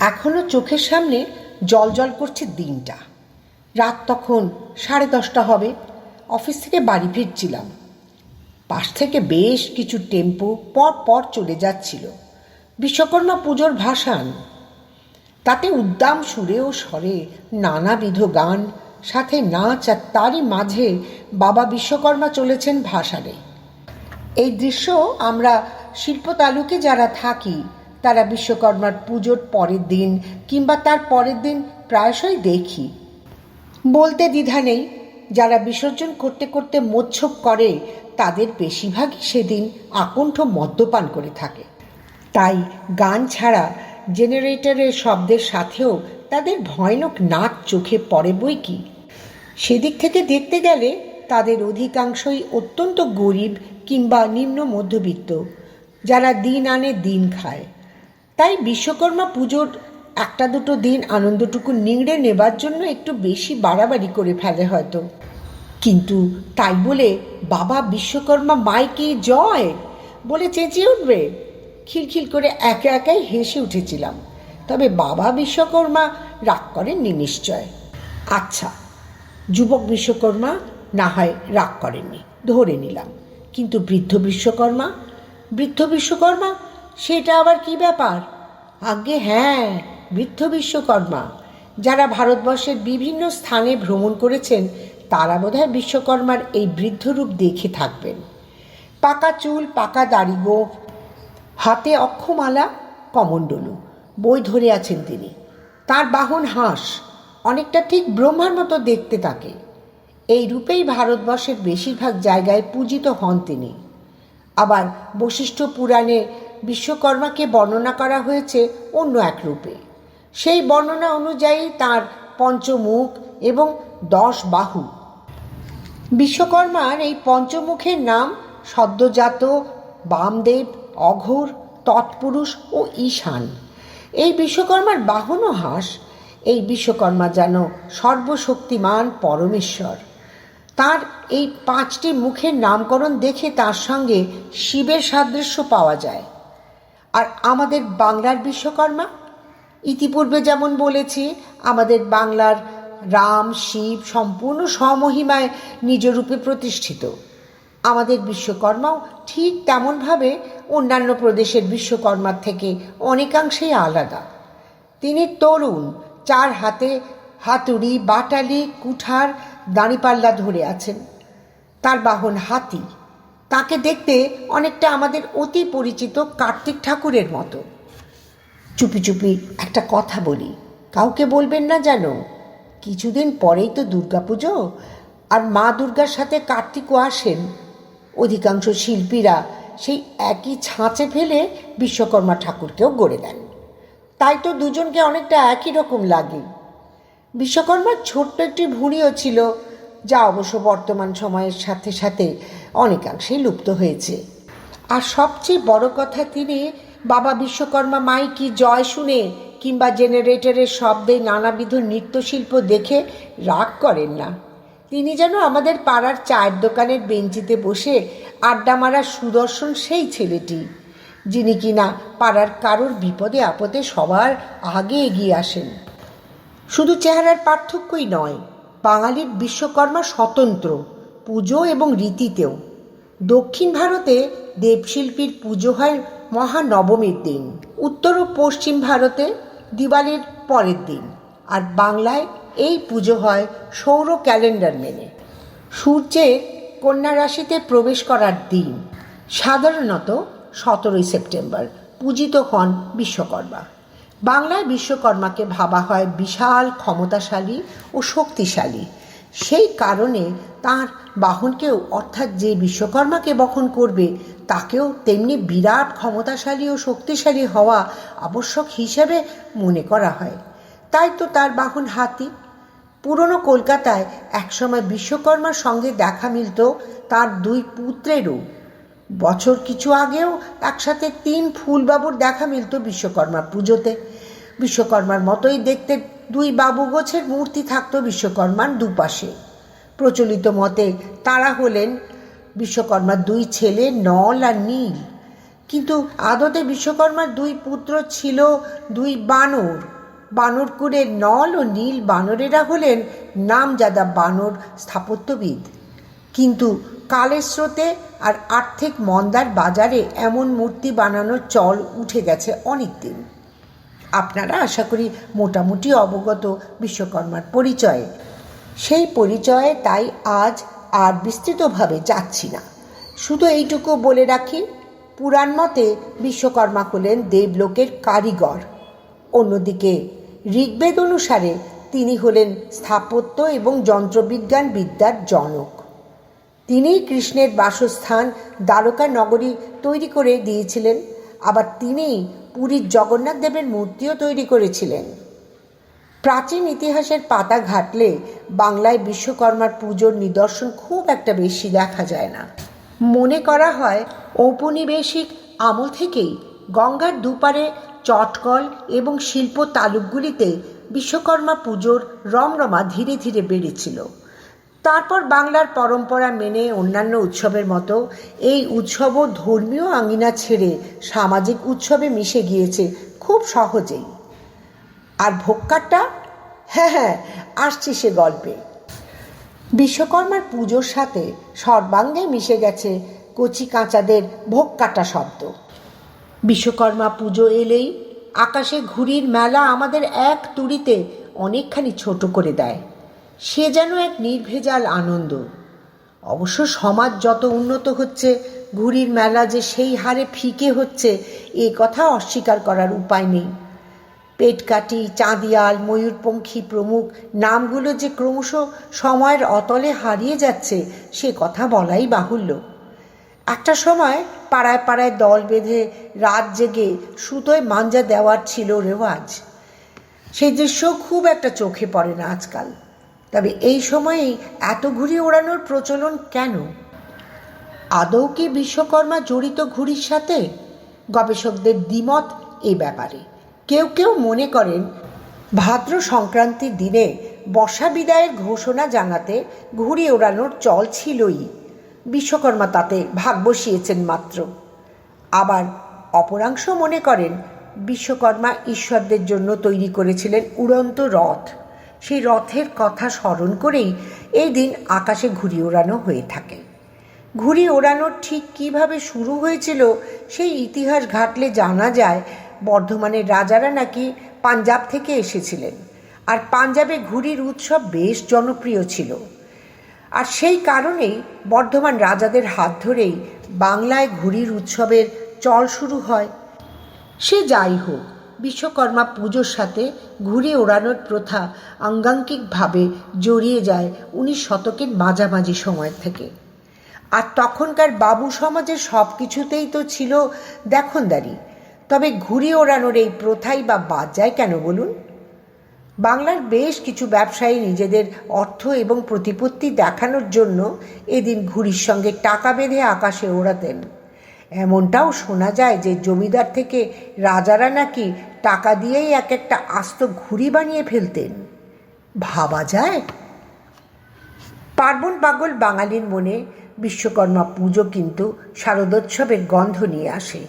এখনও চোখের সামনে জল জল করছে দিনটা। রাত তখন সাড়ে দশটা হবে, অফিস থেকে বাড়ি ফিরছিলাম। পাশ থেকে বেশ কিছু টেম্পো পর পর চলে যাচ্ছিল। বিশ্বকর্মা পুজোর ভাসান। তাতে উদ্দাম সুরে ও স্বরে নানাবিধ গান, সাথে নাচ আর তারই মাঝে বাবা বিশ্বকর্মা চলেছেন ভাসানে। এই দৃশ্য আমরা শিল্প তালুকে যারা থাকি, তারা বিশ্বকর্মার পুজোর পরের দিন কিংবা তার পরের দিন প্রায়শই দেখি। বলতে দ্বিধা নেই, যারা বিসর্জন করতে করতে মোচ্ছব করে, তাদের বেশিরভাগই সেদিন আকণ্ঠ মদ্যপান করে থাকে। তাই গান ছাড়া জেনারেটরের শব্দের সাথেও তাদের ভয়ানক নাচ চোখে পড়ে বই কি? সেদিক থেকে দেখতে গেলে তাদের অধিকাংশই অত্যন্ত গরিব কিংবা নিম্ন মধ্যবিত্ত, যারা দিন আনে দিন খায়। তাই বিশ্বকর্মা পুজোর একটা দুটো দিন আনন্দটুকু নিংড়ে নেবার জন্য একটু বেশি বাড়াবাড়ি করে ফেলে হয়তো। কিন্তু তাই বলে, বাবা, বিশ্বকর্মা মাইকে জয়! বলে চেঁচিয়ে উঠবে। খিলখিল করে একে একাই হেসে উঠেছিলাম। তবে বাবা বিশ্বকর্মা রাগ করেননি নিশ্চয়। আচ্ছা যুবক বিশ্বকর্মা না হয় রাগ করেননি, ধরে নিলাম। কিন্তু বৃদ্ধ বিশ্বকর্মা? বৃদ্ধ বিশ্বকর্মা? সেটা আবার কি ব্যাপার? আগে হ্যাঁ বৃদ্ধ বিশ্বকর্মা। যারা ভারতবর্ষের বিভিন্ন স্থানে ভ্রমণ করেছেন, তারা বোধহয় বিশ্বকর্মার এই বৃদ্ধরূপ দেখে থাকবেন। পাকা চুল, পাকা দাড়ি গোঁফ, হাতে অক্ষমালা, কমণ্ডলু, বই ধরে আছেন তিনি। তার বাহন হাঁস, অনেকটা ঠিক ব্রহ্মার মতো দেখতে তাকে। এই রূপেই ভারতবর্ষের বেশিরভাগ জায়গায় পূজিত হন তিনি। আবার বশিষ্ঠ পুরাণে বিশ্বকর্মাকে বর্ণনা করা হয়েছে অন্য এক রূপে। সেই বর্ণনা অনুযায়ী তার পঞ্চমুখ এবং দশ বাহু। বিশ্বকর্মার এই পঞ্চমুখের নাম সদ্যজাত, বামদেব, অঘোর, তৎপুরুষ ও ঈশান। এই বিশ্বকর্মার বাহনও হাঁস, এই বিশ্বকর্মা যেন সর্বশক্তিমান পরমেশ্বর। তার এই পাঁচটি মুখের নামকরণ দেখে তার সঙ্গে শিবের সাদৃশ্য পাওয়া যায়। আর আমাদের বাংলার বিশ্বকর্মা, ইতিপূর্বে যেমন বলেছি, আমাদের বাংলার রাম, শিব সম্পূর্ণ স্বমহিমায় নিজ রূপে প্রতিষ্ঠিত। আমাদের বিশ্বকর্মাও ঠিক তেমনভাবে অন্যান্য প্রদেশের বিশ্বকর্মার থেকে অনেকাংশেই আলাদা। তিনি তরুণ, চার হাতে হাতুড়ি, বাটালি, কুঠার দাঁড়িপাল্লা ধরে আছেন। তার বাহন হাতি। তাকে দেখতে অনেকটা আমাদের অতি পরিচিত কার্তিক ঠাকুরের মতো। চুপি চুপি একটা কথা বলি। কাউকে বলবেন না যেন। কিছুদিন পরেই তো দুর্গাপুজো, আর মা দুর্গার সাথে কার্তিকও আসেন। অধিকাংশ শিল্পীরা সেই একই ছাঁচে ফেলে বিশ্বকর্মা ঠাকুরকেও গড়ে দেন। তাই তো দুজনকে অনেকটা একই রকম লাগে। বিশ্বকর্মার ছোট্ট একটি ভুঁড়িও ছিল, যা অবশ্য বর্তমান সময়ের সাথে সাথে অনেকাংশেই লুপ্ত হয়েছে। আর সবচেয়ে বড় কথা তিনি বাবা বিশ্বকর্মা মাইকি জয় শুনে কিংবা জেনারেটরের শব্দে নানাবিধ নৃত্যশিল্প দেখে রাগ করেন না। তিনি যেন আমাদের পাড়ার চায়ের দোকানের বেঞ্চিতে বসে আড্ডা মারার সুদর্শন সেই ছেলেটি, যিনি কিনা পাড়ার কারোর বিপদে আপদে সবার আগে এগিয়ে আসেন। শুধু চেহারার পার্থক্যই নয়, বাঙালির বিশ্বকর্মা স্বতন্ত্র, পুজো এবং রীতিতেও। দক্ষিণ ভারতে দেবশিল্পীর পুজো হয় মহানবমীর দিন। উত্তর ও পশ্চিম ভারতে দিওয়ালির পরের দিন। আর বাংলায় এই পুজো হয় সৌর ক্যালেন্ডার মেনে। সূর্যের কন্যা রাশিতে প্রবেশ করার দিন। সাধারণত সতেরোই সেপ্টেম্বর, পূজিত হন বিশ্বকর্মা। বাংলায় বিশ্বকর্মাকে ভাবা হয় বিশাল, ক্ষমতাশালী ও শক্তিশালী। সেই কারণে তার বাহনকেও, অর্থাৎ যে বিশ্বকর্মাকে বহন করবে, তাকেও তেমনি বিরাট ক্ষমতাশালী ও শক্তিশালী হওয়া আবশ্যক হিসেবে মনে করা হয়। তাই তো তার বাহন হাতি। পুরনো কলকাতায় একসময় বিশ্বকর্মার সঙ্গে দেখা মিলত তার দুই পুত্রেরও। বছর কিছু আগেও একসাথে তিন ফুলবাবুর দেখা মিলত বিশ্বকর্মার পুজোতে। বিশ্বকর্মার মতোই দেখতে দুই বাবু গোছের মূর্তি থাকতো বিশ্বকর্মার দুপাশে। প্রচলিত মতে তারা হলেন বিশ্বকর্মার দুই ছেলে নল আর নীল। কিন্তু আদতে বিশ্বকর্মার দুই পুত্র ছিল দুই বানর। বানরকুড়ের নল ও নীল বানরেরা হলেন নামজাদা বানর স্থাপত্যবিদ। কিন্তু কালের স্রোতে আর আর্থিক মন্দার বাজারে এমন মূর্তি বানানোর চল উঠে গেছে অনেক দিন আপনারা আশা করি মোটামুটি অবগত বিশ্বকর্মার পরিচয়ে। সেই পরিচয়ে তাই আজ আর বিস্তৃতভাবে যাচ্ছি না। শুধু এইটুকু বলে রাখি, পুরাণ মতে বিশ্বকর্মা হলেন দেবলোকের কারিগর। অন্যদিকে ঋগ্বেদ অনুসারে তিনি হলেন স্থাপত্য এবং যন্ত্রবিজ্ঞান বিদ্যার জনক। তিনিই কৃষ্ণের বাসস্থান দ্বারকা নগরী তৈরি করে দিয়েছিলেন। আবার তিনিই পুরীর জগন্নাথ দেবের মূর্তিও তৈরি করেছিলেন। প্রাচীন ইতিহাসের পাতা ঘাটলে বাংলায় বিশ্বকর্মার পুজোর নিদর্শন খুব একটা বেশি দেখা যায় না। মনে করা হয়, ঔপনিবেশিক আমল থেকেই গঙ্গার দুপারে চটকল এবং শিল্প তালুকগুলিতে বিশ্বকর্মা পুজোর রমরমা ধীরে ধীরে বেড়েছিল। তারপর বাংলার পরম্পরা মেনে অন্যান্য উৎসবের মতো এই উৎসবও ধর্মীয় আঙ্গিনা ছেড়ে সামাজিক উৎসবে মিশে গিয়েছে খুব সহজেই। আর ভোক্কারটা হ্যাঁ হ্যাঁ আসছি সে গল্পে। বিশ্বকর্মার পুজোর সাথে সর্বাঙ্গে মিশে গেছে কচি কাঁচাদের ভোগ কাটা শব্দ। বিশ্বকর্মা পুজো এলেই আকাশে ঘুড়ির মেলা আমাদের এক তুড়িতে অনেকখানি ছোট করে দেয়। সে যেন এক নির্ভেজাল আনন্দ। অবশ্য সমাজ যত উন্নত হচ্ছে, ঘুড়ির মেলা যে সেই হারে ফিকে হচ্ছে, এ কথা অস্বীকার করার উপায় নেই। পেটকাটি চাঁদিয়াল, ময়ূরপঙ্খী প্রমুখ নামগুলো যে ক্রমশ সময়ের অতলে হারিয়ে যাচ্ছে, সে কথা বলাই বাহুল্য। একটা সময় পাড়ায় পাড়ায় দল বেঁধে রাত জেগে সুতোয় মাঞ্জা দেওয়ার ছিল রেওয়াজ। সেই দৃশ্য খুব একটা চোখে পড়ে না আজকাল। তবে এই সময়েই এত ঘুড়ি ওড়ানোর প্রচলন কেন? আদৌ কি বিশ্বকর্মা জড়িত ঘুড়ির সাথে? গবেষকদের দ্বিমত এ ব্যাপারে। কেউ কেউ মনে করেন, ভাদ্র সংক্রান্তির দিনে বর্ষা বিদায়ের ঘোষণা জানাতে ঘুড়ি ওড়ানোর চল ছিলই। বিশ্বকর্মা তাতে ভাগ বসিয়েছেন মাত্র। আবার অপরাংশ মনে করেন, বিশ্বকর্মা ঈশ্বরদের জন্য তৈরি করেছিলেন উড়ন্ত রথ। সেই রথের কথা স্মরণ করেই এই দিন আকাশে ঘুড়ি ওড়ানো হয়ে থাকে। ঘুড়ি ওড়ানোর ঠিক কীভাবে শুরু হয়েছিল সেই ইতিহাস ঘাটলে জানা যায়, বর্ধমানের রাজারা নাকি পাঞ্জাব থেকে এসেছিলেন। আর পাঞ্জাবে ঘুড়ির উৎসব বেশ জনপ্রিয় ছিল। আর সেই কারণেই বর্ধমান রাজাদের হাত ধরেই বাংলায় ঘুড়ির উৎসবের চল শুরু হয়। সে যাই হোক বিশ্বকর্মা পুজোর সাথে ঘুরে ওড়ানোর প্রথা আঙ্গাঙ্কিকভাবে জড়িয়ে যায় উনিশ শতকের মাঝামাঝি সময় থেকে। আর তখনকার বাবু সমাজের সব কিছুতেই তো ছিল দেখনদারি। তবে ঘুরে ওড়ানোর এই প্রথাই বা বাদ যায় কেন বলুন? বাংলার বেশ কিছু ব্যবসায়ী নিজেদের অর্থ এবং প্রতিপত্তি দেখানোর জন্য এদিন ঘুড়ির সঙ্গে টাকা বেঁধে আকাশে ওড়াতেন। এমনটাও শোনা যায় যে জমিদার থেকে রাজারা নাকি টাকা দিয়েই এক একটা আস্ত ঘুড়ি বানিয়ে ফেলতেন। ভাবা যায়? পার্বণ পাগল বাঙালির মনে বিশ্বকর্মা পুজো কিন্তু শারদোৎসবের গন্ধ নিয়ে আসে।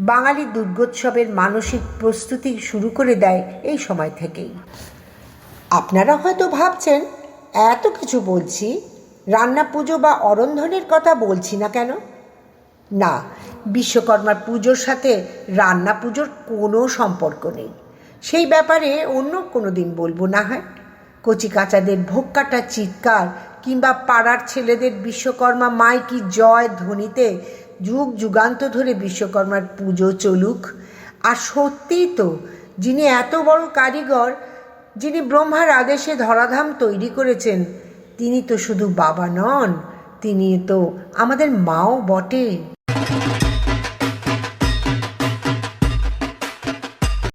বাঙালি দুর্গোৎসবের মানসিক প্রস্তুতি শুরু করে দেয় এই সময় থেকেই। আপনারা হয়তো ভাবছেন, এত কিছু বলছি? রান্না পুজো বা অরন্ধনের কথা বলছি না কেন? না, বিশ্বকর্মার পুজোর সাথে রান্না পুজোর কোনো সম্পর্ক নেই। সেই ব্যাপারে অন্য কোনো দিন বলব না হয়। কচি কাচাদের ভোগ কাটা চিৎকার কিংবা পাড়ার ছেলেদের বিশ্বকর্মা মাই কি জয় ধ্বনিতে যুগ যুগান্ত ধরে বিশ্বকর্মার পুজো চলুক। আর সত্যিই তো, যিনি এত বড় কারিগর, যিনি ব্রহ্মার আদেশে ধরাধাম তৈরি করেছেন, তিনি তো শুধু বাবা নন, তিনি তো আমাদের মাও বটে।